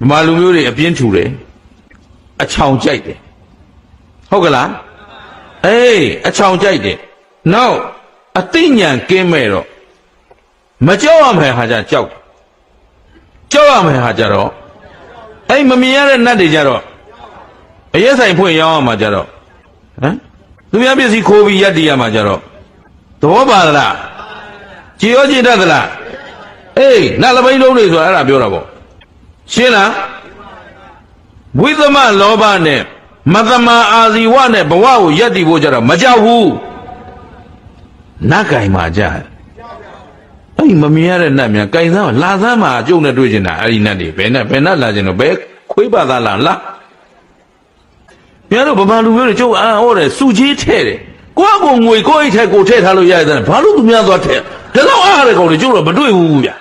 ဗမာလူမျိုးတွေအပြင်းထူတယ်အချောင်ကြိုက်တယ်ဟုတ်ကလားအေးအချောင်ကြိုက်တယ်နောက်အသိဉာဏ်ကင်းမဲ့တော့မကြောက်ရမယ်ဟာကြကြောက်တယ်ကြောက်ရမယ်ဟာကြတော့အဲ့မမြင်ရတဲ့နတ်တွေကြတော့အရက်ဆိုင်ဖွင့်ရောင်းရမှာကြတော့ဟမ်သူများပစ္စည်းခိုးပြီးရက်တည်ရမှာကြတော့သဘောပါလားကြည်ရောကြည်တတ်သလားအေးနတ်လပိန်းလုံးတွေဆိုတာအဲ့ဒါပြောတာပေါ့ ရှင်းလားဝိသမလောဘနဲ့မသမအာဇီဝနဲ့ဘဝကိုရက်တည်ဖို့ကြတော့မကြောက်ဘူးနတ်ကင်မှာကြတယ်အဲ့ဒီမမြင်ရတဲ့နတ်များကင်စမ်းလာစမ်းမှာအကျုံနဲ့တွေ့ကျင်တာအဲ့ဒီနတ်တွေဘယ်နဲ့ဘယ်နတ်လာကျင်တော့ဘယ်ခွေးပါသားလားလားများတော့ဗမာလူမျိုးတွေကျုပ်အံ့ဩတယ်စုကြီးထဲ့တယ်ကိုယ့်အကိုငွေကိုယ့်အိတ်ထဲကိုထည့်ထားလို့ရတဲ့ဘာလို့သူများသွားထည့်ဒါတော့အားရတဲ့ကောင်တွေကျုပ်တော့မတွေ့ဘူးဗျာ